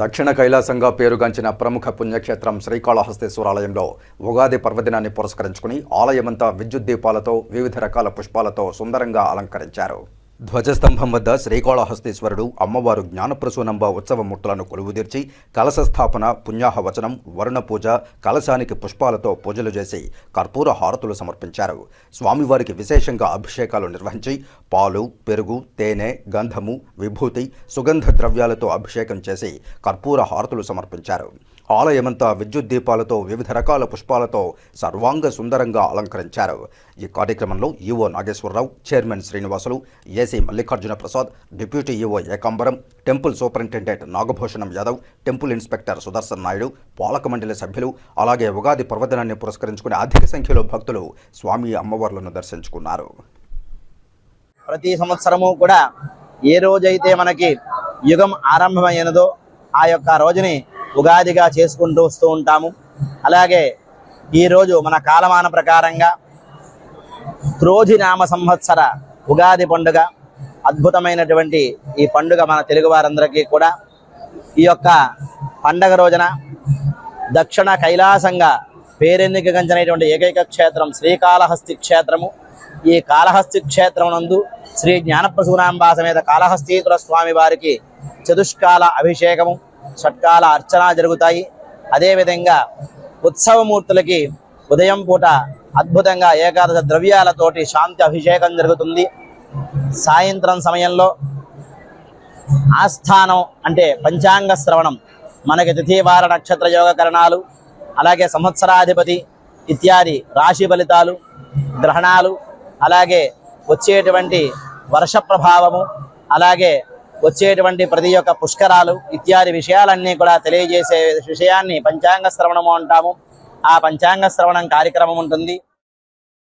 దక్షిణ కైలాసంగా పేరుగాంచిన ప్రముఖ పుణ్యక్షేత్రం శ్రీకాళహస్తేశ్వరాలయంలో ఉగాది పర్వదినాన్ని పురస్కరించుకుని ఆలయమంతా విద్యుత్ దీపాలతో వివిధ రకాల పుష్పాలతో సుందరంగా అలంకరించారు. ధ్వజస్తంభం వద్ద శ్రీకాళహస్తీశ్వరుడు అమ్మవారు జ్ఞానప్రసూనంబ ఉత్సవ ముట్టలను కొలువుదీర్చి కలశ స్థాపన పుణ్యాహవచనం వరుణ పూజ కలశానికి పుష్పాలతో పూజలు చేసి కర్పూర హారతులు సమర్పించారు. స్వామివారికి విశేషంగా అభిషేకాలు నిర్వహించి పాలు పెరుగు తేనె గంధము విభూతి సుగంధ ద్రవ్యాలతో అభిషేకం చేసి కర్పూర హారతులు సమర్పించారు. ఆలయమంతా విద్యుత్ దీపాలతో వివిధ రకాల పుష్పాలతో సర్వాంగ సుందరంగా అలంకరించారు. ఈ కార్యక్రమంలో EO Nageswara Rao chairman Srinivasulu AC Mallikarjuna Prasad deputy EO Ekambaram temple superintendent Nagabhushanam Yadav temple inspector Sudarshan Naidu పాలక మండలి సభ్యులు అలాగే ఉగాది పర్వదినాన్ని పురస్కరించుకుని అధిక సంఖ్యలో భక్తులు స్వామి అమ్మవార్లను దర్శించుకున్నారు. ప్రతి సంవత్సరము కూడా ఏ రోజైతే మనకి యుగం ఆరంభమైనదో ఆ యొక్క రోజుని ఉగాదిగా చేసుకుంటూ వస్తూ ఉంటాము. అలాగే ఈరోజు మన కాలమాన ప్రకారంగా క్రోధి నామ సంవత్సర ఉగాది పండుగ అద్భుతమైనటువంటి ఈ పండుగ మన తెలుగు వారందరికీ కూడా ఈ యొక్క పండగ రోజున దక్షిణ కైలాసంగా పేరెన్నికగంచినటువంటి ఏకైక క్షేత్రం శ్రీకాళహస్తి క్షేత్రము. ఈ కాళహస్తి క్షేత్రం నందు శ్రీ జ్ఞానప్రసూనాంబా సమేత కాళహస్తీశ్వర స్వామి వారికి చతుష్కాల అభిషేకము. షట్కాల అర్చన జరుగుతాయి. అదేవిధంగా ఉత్సవమూర్తులకి ఉదయం పూట అద్భుతంగా ఏకాదశ ద్రవ్యాలతోటి శాంతి అభిషేకం జరుగుతుంది. సాయంత్రం సమయంలో ఆస్థానం అంటే పంచాంగ శ్రవణం. మనకి తిథివార నక్షత్ర యోగ కరణాలు అలాగే సంవత్సరాధిపతి ఇత్యాది రాశి ఫలితాలు గ్రహణాలు అలాగే వచ్చేటువంటి వర్ష ప్రభావము అలాగే వచ్చేటువంటి ప్రతి యొక్క పుష్కరాలు ఇత్యాది విషయాలన్నీ కూడా తెలియజేసే విషయాన్ని పంచాంగ శ్రవణము అంటాము. ఆ పంచాంగ శ్రవణం కార్యక్రమం ఉంటుంది.